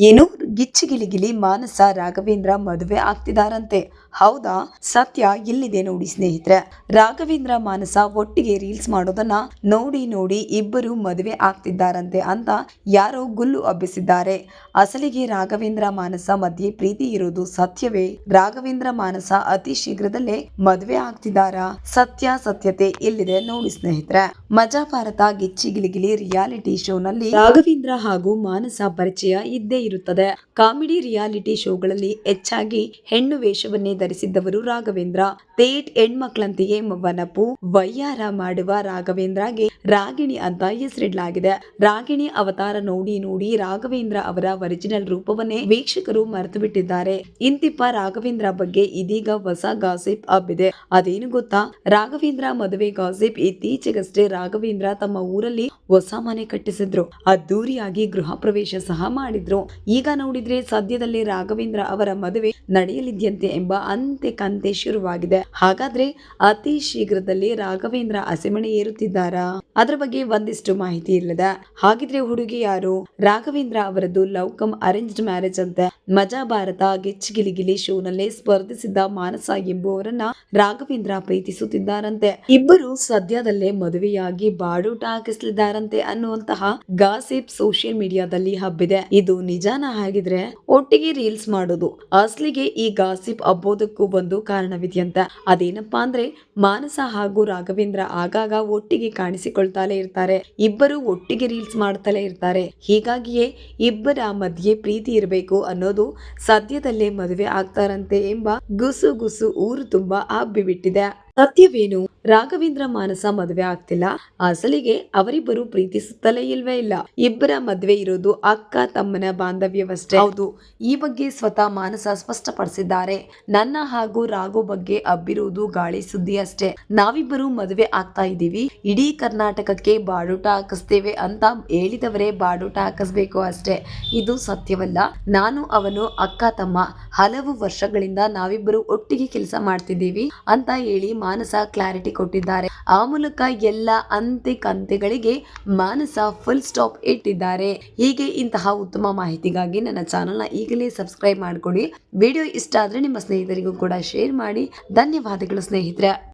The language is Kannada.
ಏನು ಗಿಚ್ಚಿಗಿಲಿಗಿಲಿ ಮಾನಸ ರಾಘವೇಂದ್ರ ಮದುವೆ ಆಗ್ತಿದಾರಂತೆ. ಹೌದಾ? ಸತ್ಯ ಇಲ್ಲಿದೆ ನೋಡಿ ಸ್ನೇಹಿತರೆ. ರಾಘವೇಂದ್ರ ಮಾನಸ ಒಟ್ಟಿಗೆ ರೀಲ್ಸ್ ಮಾಡೋದನ್ನ ನೋಡಿ ನೋಡಿ ಇಬ್ಬರು ಮದುವೆ ಆಗ್ತಿದ್ದಾರಂತೆ ಅಂತ ಯಾರೋ ಗುಲ್ಲು ಹಬ್ಬಿಸಿದ್ದಾರೆ. ಅಸಲಿಗೆ ರಾಘವೇಂದ್ರ ಮಾನಸ ಮಧ್ಯೆ ಪ್ರೀತಿ ಇರೋದು ಸತ್ಯವೇ. ರಾಘವೇಂದ್ರ ಮಾನಸ ಅತಿ ಶೀಘ್ರದಲ್ಲೇ ಮದುವೆ ಸತ್ಯ, ಸತ್ಯತೆ ಇಲ್ಲಿದೆ ನೋಡಿ ಸ್ನೇಹಿತರೆ. ಮಜಾ ಭಾರತ ಗಿಚ್ಚಿಗಿಲಿಗಿಲಿ ರಿಯಾಲಿಟಿ ಶೋನಲ್ಲಿ ರಾಘವೇಂದ್ರ ಹಾಗೂ ಮಾನಸ ಪರಿಚಯ ಇದ್ದೇ ಇರುತ್ತದೆ. ಕಾಮಿಡಿ ರಿಯಾಲಿಟಿ ಶೋಗಳಲ್ಲಿ ಹೆಚ್ಚಾಗಿ ಹೆಣ್ಣು ವೇಷವನ್ನೇ ಧರಿಸಿದ್ದವರು ರಾಘವೇಂದ್ರ. ತೇಟ್ ಹೆಣ್ಮಕ್ಳಂತೆಯೇ ವನಪು ವಯ್ಯಾರ ಮಾಡುವ ರಾಘವೇಂದ್ರಗೆ ರಾಗಿಣಿ ಅಂತ ಹೆಸರಿಡಲಾಗಿದೆ. ರಾಗಿಣಿ ಅವತಾರ ನೋಡಿ ನೋಡಿ ರಾಘವೇಂದ್ರ ಅವರ ಒರಿಜಿನಲ್ ರೂಪವನ್ನೇ ವೀಕ್ಷಕರು ಮರೆತು ಬಿಟ್ಟಿದ್ದಾರೆ ಇಂತಿಪ್ಪ ರಾಘವೇಂದ್ರ ಬಗ್ಗೆ ಇದೀಗ ಹೊಸ ಗಾಸಿಪ್ ಹಬ್ಬಿದೆ. ಅದೇನು ಗೊತ್ತಾ? ರಾಘವೇಂದ್ರ ಮದುವೆ ಗಾಸಿಪ್ ಇತ್ತೀಚೆಗಷ್ಟೇ ರಾಘವೇಂದ್ರ ತಮ್ಮ ಊರಲ್ಲಿ ಹೊಸ ಮನೆ ಕಟ್ಟಿಸಿದ್ರು. ಅದ್ದೂರಿಯಾಗಿ ಗೃಹ ಪ್ರವೇಶ ಸಹ ಮಾಡಿದ್ರು. ಈಗ ನೋಡಿದ್ರೆ ಸದ್ಯದಲ್ಲೇ ರಾಘವೇಂದ್ರ ಅವರ ಮದುವೆ ನಡೆಯಲಿದ್ಯಂತೆ ಎಂಬ ಅಂತೆ ಕಂತೆ ಶುರುವಾಗಿದೆ. ಹಾಗಾದ್ರೆ ಅತಿ ಶೀಘ್ರದಲ್ಲಿ ರಾಘವೇಂದ್ರ ಹಸೆಮಣೆ ಏರುತ್ತಿದ್ದಾರಾ? ಅದರ ಬಗ್ಗೆ ಒಂದಿಷ್ಟು ಮಾಹಿತಿ ಇಲ್ಲದ ಹಾಗಿದ್ರೆ ಹುಡುಗಿ ಯಾರು? ರಾಘವೇಂದ್ರ ಅವರದ್ದು ಲವ್ ಕಮ್ ಅರೇಂಜ್ಡ್ ಮ್ಯಾರೇಜ್ ಅಂತ. ಮಜಾ ಭಾರತ ಗಿಚ್ಚಿಗಿಲಿಗಿಲಿ ಶೋನಲ್ಲೇ ಸ್ಪರ್ಧಿಸಿದ್ದ ಮಾನಸ ಎಂಬುವರನ್ನ ರಾಘವೇಂದ್ರ ಪ್ರೀತಿಸುತ್ತಿದ್ದಾರಂತೆ. ಇಬ್ಬರು ಸದ್ಯದಲ್ಲೇ ಮದುವೆಯಾಗಿ ಬಾಡೂಟ ಹಾಕಿಸಲಿದ್ದಾರಂತೆ ಅನ್ನುವಂತಹ ಗಾಸಿಪ್ ಸೋಷಿಯಲ್ ಮೀಡಿಯಾದಲ್ಲಿ ಹಬ್ಬಿದೆ. ಇದು ನಿಜಾನ ಆಗಿದ್ರೆ ಒಟ್ಟಿಗೆ ರೀಲ್ಸ್ ಮಾಡೋದು. ಅಸ್ಲಿಗೆ ಈ ಗಾಸಿಪ್ ಅಬ್ಬೋದಕ್ಕೂ ಒಂದು ಕಾರಣವಿದೆಯಂತ. ಅದೇನಪ್ಪಾ ಅಂದ್ರೆ ಮಾನಸ ಹಾಗೂ ರಾಘವೇಂದ್ರ ಆಗಾಗ ಒಟ್ಟಿಗೆ ಕಾಣಿಸಿಕೊಳ್ತಾನೆ ಇರ್ತಾರೆ. ಇಬ್ಬರು ಒಟ್ಟಿಗೆ ರೀಲ್ಸ್ ಮಾಡ್ತಲೇ ಇರ್ತಾರೆ. ಹೀಗಾಗಿಯೇ ಇಬ್ಬರ ಮಧ್ಯೆ ಪ್ರೀತಿ ಇರಬೇಕು ಅನ್ನೋದು ಸದ್ಯದಲ್ಲೇ ಮದುವೆ ಆಗ್ತಾರಂತೆ ಎಂಬ ಗುಸು ಗುಸು ಊರು ತುಂಬಾ ಹಬ್ಬಿಬಿಟ್ಟಿದೆ ಸತ್ಯವೇನು ರಾಘವೇಂದ್ರ ಮಾನಸ ಮದುವೆ ಆಗ್ತಿಲ್ಲ. ಅಸಲಿಗೆ ಅವರಿಬ್ಬರು ಪ್ರೀತಿಸುತ್ತಲೇ ಇಲ್ವೇ ಇಲ್ಲ. ಇಬ್ಬರ ಮದುವೆ ಇರೋದು ಅಕ್ಕ, ತಮ್ಮನ ಬಾಂಧವ್ಯವಷ್ಟೇ. ಹೌದು, ಈ ಬಗ್ಗೆ ಸ್ವತಃ ಮಾನಸ ಸ್ಪಷ್ಟಪಡಿಸಿದ್ದಾರೆ. ನನ್ನ ಹಾಗೂ ರಾಘು ಬಗ್ಗೆ ಹಬ್ಬಿರುವುದು ಗಾಳಿ ಸುದ್ದಿ ಅಷ್ಟೇ. ನಾವಿಬ್ಬರು ಮದುವೆ ಆಗ್ತಾ ಇದ್ದೀವಿ. ಇಡೀ ಕರ್ನಾಟಕಕ್ಕೆ ಬಾಡೂಟ ಹಾಕಿಸ್ತೇವೆ ಅಂತ ಹೇಳಿದವರೇ ಬಾಡೂಟ ಹಾಕಿಸ್ಬೇಕು ಅಷ್ಟೇ. ಇದು ಸತ್ಯವಲ್ಲ. ನಾನು, ಅವನು, ಅಕ್ಕ, ತಮ್ಮ ಹಲವು ವರ್ಷಗಳಿಂದ ನಾವಿಬ್ಬರು ಒಟ್ಟಿಗೆ ಕೆಲಸ ಮಾಡ್ತಿದ್ದೀವಿ ಅಂತ ಹೇಳಿ ಮಾನಸ ಕ್ಲಾರಿಟಿ ಕೊಟ್ಟಿದ್ದಾರೆ. ಆ ಮೂಲಕ ಎಲ್ಲ ಅಂತೆ ಕಂತೆಗಳಿಗೆ ಮಾನಸ ಫುಲ್ ಸ್ಟಾಪ್ ಇಟ್ಟಿದ್ದಾರೆ. ಹೀಗೆ ಇಂತಹ ಉತ್ತಮ ಮಾಹಿತಿಗಾಗಿ ನನ್ನ ಚಾನಲ್ನ ಈಗಲೇ ಸಬ್ಸ್ಕ್ರೈಬ್ ಮಾಡಿಕೊಡಿ. ವಿಡಿಯೋ ಇಷ್ಟ ಆದರೆ ನಿಮ್ಮ ಸ್ನೇಹಿತರಿಗೂ ಕೂಡ ಶೇರ್ ಮಾಡಿ. ಧನ್ಯವಾದಗಳು ಸ್ನೇಹಿತರೆ.